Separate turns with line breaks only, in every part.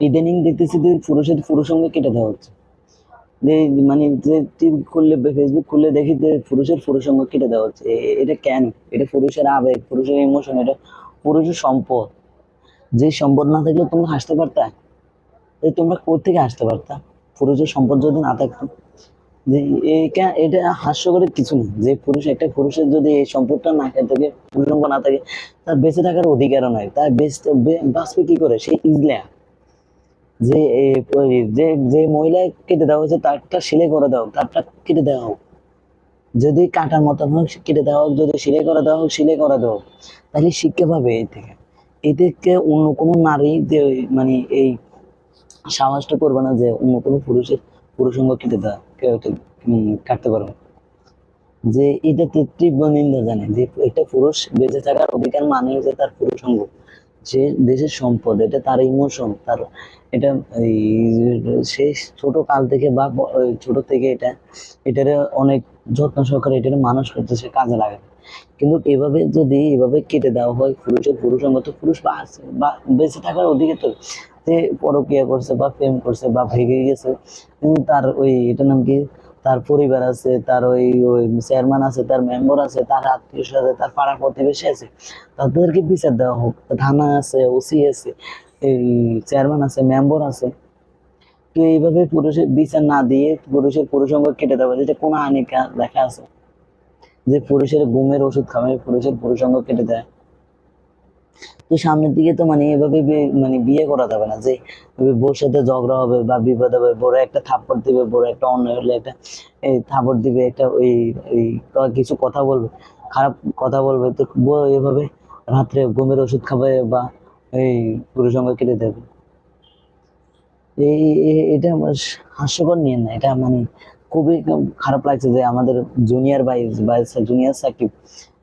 ইদানিং দেখতেছি যে পুরুষের পুরুষ সঙ্গে কেটে দেওয়া হচ্ছে। যে মানে যে খুললে ফেসবুক খুললে দেখি যে পুরুষের পুরুষ সঙ্গে কেটে দেওয়া হচ্ছে। এটা কেন? এটা পুরুষের আবেগ, পুরুষের ইমোশন এটা পুরুষের সম্পদ। যে সম্পদ না থাকলে তোমরা হাসতে পারতা? এই তোমরা কোথেকে হাসতে পারতা? পুরুষের সম্পদ যদি না থাকতো। যে এটা এটা হাস্যকরের কিছু নেই যে পুরুষ, একটা পুরুষের যদি এই সম্পদটা না থাকে পুরুষঙ্গ না থাকে, তার বেঁচে থাকার অধিকারও নয় তার বেঁচতে বাঁচবে কি করে? সে ইজলা যে যে যে মহিলা কেটে দেওয়া হয়েছে তারটা সেলাই করে দাও তারটা কেটে দেওয়া হোক যদি কাটার মতন হোক কেটে দেওয়া হোক যদি সেলাই করে দেওয়া হোক সেলাই করে দেওয়া তাহলে শিক্ষা পাবে এই থেকে। এই থেকে অন্য কোনো নারী যে মানে এই সাহসটা করবে না যে অন্য কোনো পুরুষের পুরুষঙ্গ কেটে দেওয়া এটা, কাটতে পারবে। যে এটা তীব্র নিন্দা জানে যে একটা পুরুষ বেঁচে থাকার অধিকার মানে হচ্ছে তার পুরুষঙ্গ। সে দেশের সম্পদ, এটা তার ইমোশন তার এটা সে ছোট কাল থেকে বা ছোট থেকে এটা, এটারে অনেক যত্ন সহকারে এটারে মানুষ করতে সে কাজে লাগে কিন্তু এভাবে যদি এভাবে কেটে দেওয়া হয়, পুরুষের পুরুষঙ্গ তো পুরুষ বা বেঁচে থাকার অধিকার তো সে পরকিয়া করছে বা প্রেম করছে বা ভেঙে গেছে তার ওই এটার নাম কি? তার পরিবার আছে, তার ওই ওই চেয়ারম্যান আছে, তার মেম্বার আছে, তার আত্মীয় আছে, তার পাড়া প্রতিবেশী আছে তাদেরকে বিচার দেওয়া হোক। থানা আছে ওসি আছে, এই চেয়ারম্যান আছে মেম্বার আছে। তো এইভাবে পুরুষের বিচার না দিয়ে পুরুষের পুরুষঙ্গ কেটে দেওয়া যেটা কোন আনিকা লেখা আছে? যে পুরুষের ঘুমের ওষুধ খাবে, পুরুষের পুরুষঙ্গ কেটে দেয়। তো সামনের দিকে তো মানে এভাবে মানে বিয়ে করা যাবে না, যে বউর সাথে ঝগড়া হবে বা বিপদ হবে, বড় একটা থাপ্পড় দিবে, বড় একটা অন্যায় হলে একটা, এই থাপ্পড় দিবে, একটা ওই কিছু কথা বলবে, খারাপ কথা বলবে, তো বউ এভাবে রাত্রে ঘুমের ওষুধ খাবে বা এই পুরুষঙ্গ কেটে দেবে। এই এটা আমার হাস্যকর নিয়ে না, এটা মানে খুবই খারাপ লাগছে যে আমাদের জুনিয়র ভাই বা জুনিয়র সাকিব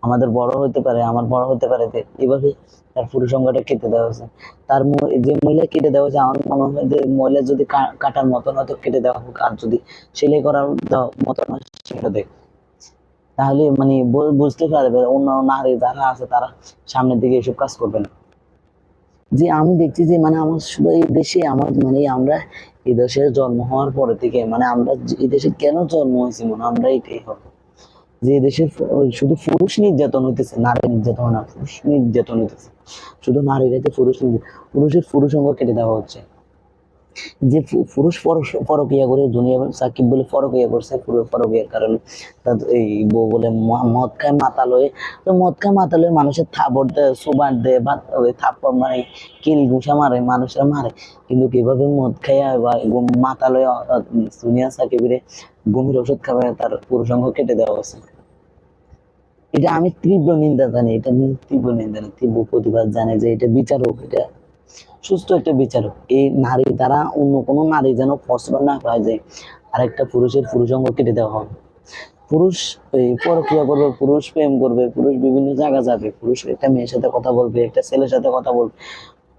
আমাদের বড় হতে পারে, আমার বড় হতে পারে এভাবে তার পুরুষঙ্গটা কেটে দেওয়া হয়েছে। তার যে মহিলা কেটে দেওয়া হয়েছে, আমার মনে হয় যে মহিলা যদি কাটার মতন হয়তো কেটে দেওয়া হোক, আর যদি সেলাই করার মতন হয়, সেটা দেখ। তাহলে মানে বুঝতে পারবে অন্য নারী যারা আছে, তারা সামনের দিকে এসব কাজ করবে না। যে আমি দেখছি যে মানে আমার শুধু এই দেশে আমার মানে আমরা এই দেশে জন্ম হওয়ার পরে থেকে মানে আমরা এই দেশে কেন জন্ম হয়েছি মনে আমরা এটাই হবে যে ওই শুধু পুরুষ নির্যাতন হইতেছে, নারী নির্যাতন না, পুরুষ নির্যাতন হইতেছে। শুধু নারীরাতে পুরুষ পুরুষের পুরুষ অঙ্গ কেটে দেওয়া হচ্ছে। যে পুরুষ পরকীয়া করে দুনিয়া সাকিব বলে পরকীয়া করছে, পুরো পরকীয়ার কারণে তার এই বউ বলে মদ খায় মাতাল হয়ে তো মদ খায় মাতাল হয়ে মানুষের থাপড় দেয় সুবান দেয় বা ওই থাপ্পড় মারে, কিল ঘুষা মারে, মানুষেরা মারে। কিন্তু কীভাবে মদ খাইয়া বা মাতাল হয়ে দুনিয়া সাকিবের গভীর ওষুধ খাবে, তার পুরুষাঙ্গ কেটে দেওয়া হয়েছে এটা আমি তীব্র নিন্দা জানি এটা তীব্র নিন্দা জানি, তীব্র প্রতিবাদ জানি যে এটা বিচার হোক এটা সুস্থ একটা বিচার হোক এই নারী দ্বারা অন্য কোনো নারী যেন কষ্ট না পায় যে আরেকটা পুরুষের পুরুষাঙ্গ কেটে দেওয়া হবে। পুরুষ এই পরক্রিয়া করবে পুরুষ প্রেম করবে পুরুষ বিভিন্ন জায়গা যাবে পুরুষ একটা মেয়ের সাথে কথা বলবে একটা ছেলের সাথে কথা বলবে।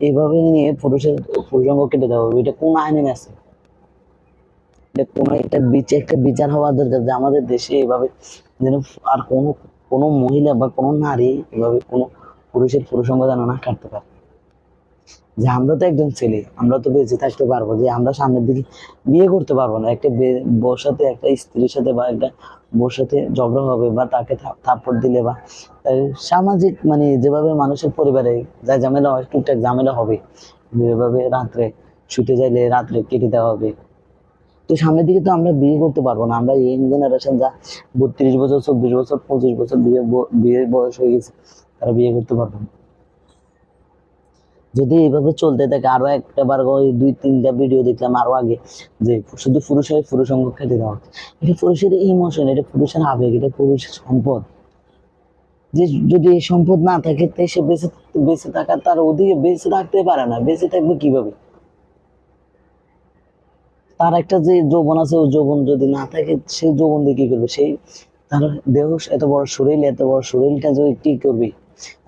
এইভাবে নিয়ে পুরুষের পুরুষাঙ্গ কেটে দেওয়া হবে। এটা কোন আইনে আছে কোনো একটা বিচার একটা বিচার হওয়া দরকার যে আমাদের দেশে এভাবে যেন আর কোনো কোনো মহিলা বা কোনো নারী এভাবে কোনো পুরুষের পুরুষাঙ্গ যেন না কাটতে পারে। যে আমরা তো একজন ছেলে, আমরা তো বেঁচে থাকতে পারব, যে আমরা সামনের দিকে বিয়ে করতে পারব না। একটা বউর সাথে, একটা স্ত্রীর সাথে বা একটা বউর সাথে ঝগড়া হবে বা তাকে থাপ্পড় দিলে বা সামাজিক মানে যেভাবে মানুষের পরিবারে যা ঝামেলা হয় টুকটাক ঝামেলা হবে। যেভাবে রাত্রে শুতে যাইলে রাত্রে কেটে দেওয়া হবে। তো সামনের দিকে তো আমরা বিয়ে করতে পারব না। আমরা ইয়ং জেনারেশন যা বত্রিশ বছর, চব্বিশ বছর, পঁচিশ বছর বিয়ে বিয়ের বয়স হয়ে গেছে, তারা বিয়ে করতে পারবে না। যদি এইভাবে চলতে থাকে, আরও একটা বার ওই দুই, তিনটা ভিডিও দেখলাম আরও আগে, যে শুধু পুরুষ হয়ে, পুরুষ অঙ্গ খেতে দেওয়া এটা পুরুষের ইমোশন এটা পুরুষের আবেগ, এটা পুরুষের সম্পদ। যে যদি সম্পদ না থাকে সে বেঁচে বেঁচে থাকার তার ওদিকে বেঁচে থাকতে পারে না, বেঁচে থাকবে কীভাবে? তার একটা যে যৌবন আছে, ওই যৌবন যদি না থাকে, সেই যৌবন দিয়ে কি করবে? সেই তার দেহ এত বড় শরীর এত বড় শরীরটা যদি কি করবে?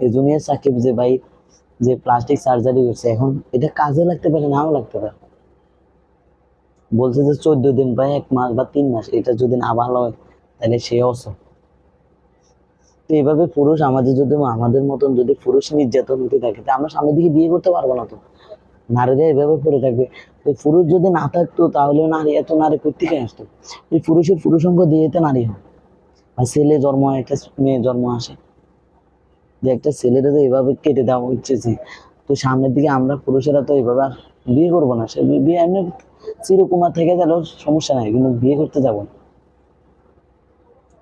এই জুনিয়র সাকিব যে ভাই, যে প্লাস্টিক সার্জারি করছে, এখন এটা কাজে লাগতে পারে, নাও লাগতে পারে। বলছে যে চোদ্দ দিন বা এক মাস বা তিন মাস, এটা যদি না ভালো হয়, তাহলে সে অসম। তো এইভাবে পুরুষ আমাদের যদি, আমাদের মতন যদি পুরুষ নির্যাতন হতে থাকে, তা আমরা সামনের দিকে বিয়ে করতে পারব না তো? নারীরা এভাবে পড়ে থাকবে। পুরুষ যদি না থাকতো তাহলে নারী এত নারী কোথেকে আসতো? এই পুরুষের পুরুষঙ্গ দিয়ে নারী হয়। আর ছেলে জন্ম হয় একটা মেয়ে জন্ম আসে। যে একটা ছেলেটা তো এভাবে কেটে দেওয়া হচ্ছে তো সামনের দিকে আমরা পুরুষেরা তো এভাবে আর বিয়ে করব না। সে বিয়ে এমনি চিরকুমার থেকে গেলেও সমস্যা নাই, কিন্তু বিয়ে করতে যাব না।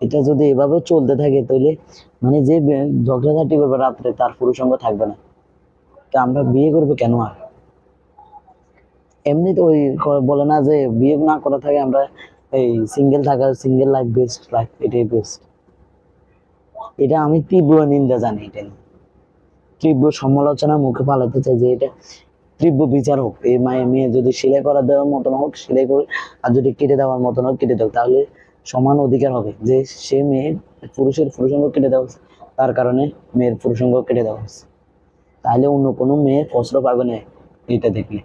এটা যদি এভাবে চলতে থাকে, তাহলে মানে যে ঝগড়াঝাটি করবে রাত্রে, তার পুরুষঙ্গ থাকবে না। তা আমরা বিয়ে করব কেন আর? এমনি ওই বলে না যে বিয়ে না করা থাকে, আমরা এই সিঙ্গেল থাকা সিঙ্গেল লাইফ বেস্ট লাইফ এটাই বেস্ট এটা আমি তীব্র নিন্দা জানি এটা তীব্র সমালোচনা মুখে পালাতে চাই যে এটা তীব্র বিচার হোক। এই মায়ে মেয়ে যদি সেলাই করা দেওয়ার মতন হোক, সেলাই করে আর যদি কেটে দেওয়ার মতন হোক, কেটে দেওয়া তাহলে সমান অধিকার হবে যে সে মেয়ে পুরুষের পুরুষঙ্গ কেটে দেওয়া হচ্ছে তার কারণে মেয়ের পুরুষঙ্গ কেটে দেওয়া হচ্ছে তাহলে অন্য কোনো মেয়ে ফসল পাবে না এটা দেখলে।